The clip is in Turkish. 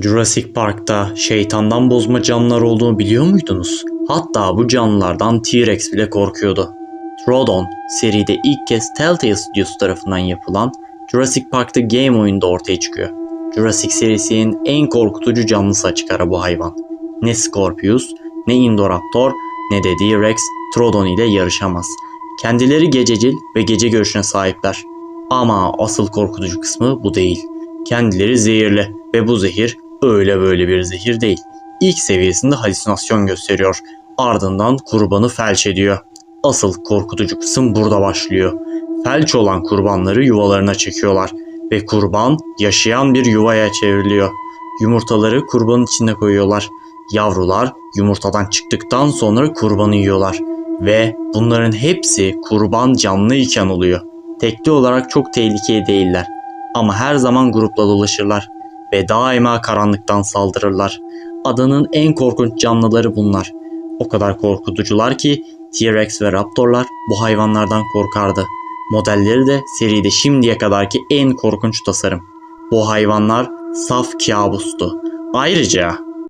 Jurassic Park'ta şeytandan bozma canlılar olduğunu biliyor muydunuz? Hatta bu canlılardan T-Rex bile korkuyordu. Troodon, seride ilk kez Telltale Studios tarafından yapılan Jurassic Park'ta Game oyunda ortaya çıkıyor. Jurassic serisinin en korkutucu canlısı açık ara bu hayvan. Ne Scorpius, ne Indoraptor, ne de T-Rex Troodon ile yarışamaz. Kendileri gececil ve gece görüşüne sahipler. Ama asıl korkutucu kısmı bu değil. Kendileri zehirli ve bu zehir öyle böyle bir zehir değil. İlk seviyesinde halüsinasyon gösteriyor. Ardından kurbanı felç ediyor. Asıl korkutucu kısım burada başlıyor. Felç olan kurbanları yuvalarına çekiyorlar ve kurban yaşayan bir yuvaya çevriliyor. Yumurtaları kurbanın içine koyuyorlar. Yavrular yumurtadan çıktıktan sonra kurbanı yiyorlar ve bunların hepsi kurban canlı iken oluyor. Tekli olarak çok tehlikeli değiller ama her zaman grupla dolaşırlar ve daima karanlıktan saldırırlar. Adanın en korkunç canlıları bunlar. O kadar korkutucular ki T-Rex ve Raptorlar bu hayvanlardan korkardı. Modelleri de seride şimdiye kadarki en korkunç tasarım. Bu hayvanlar saf kabustu. Ayrıca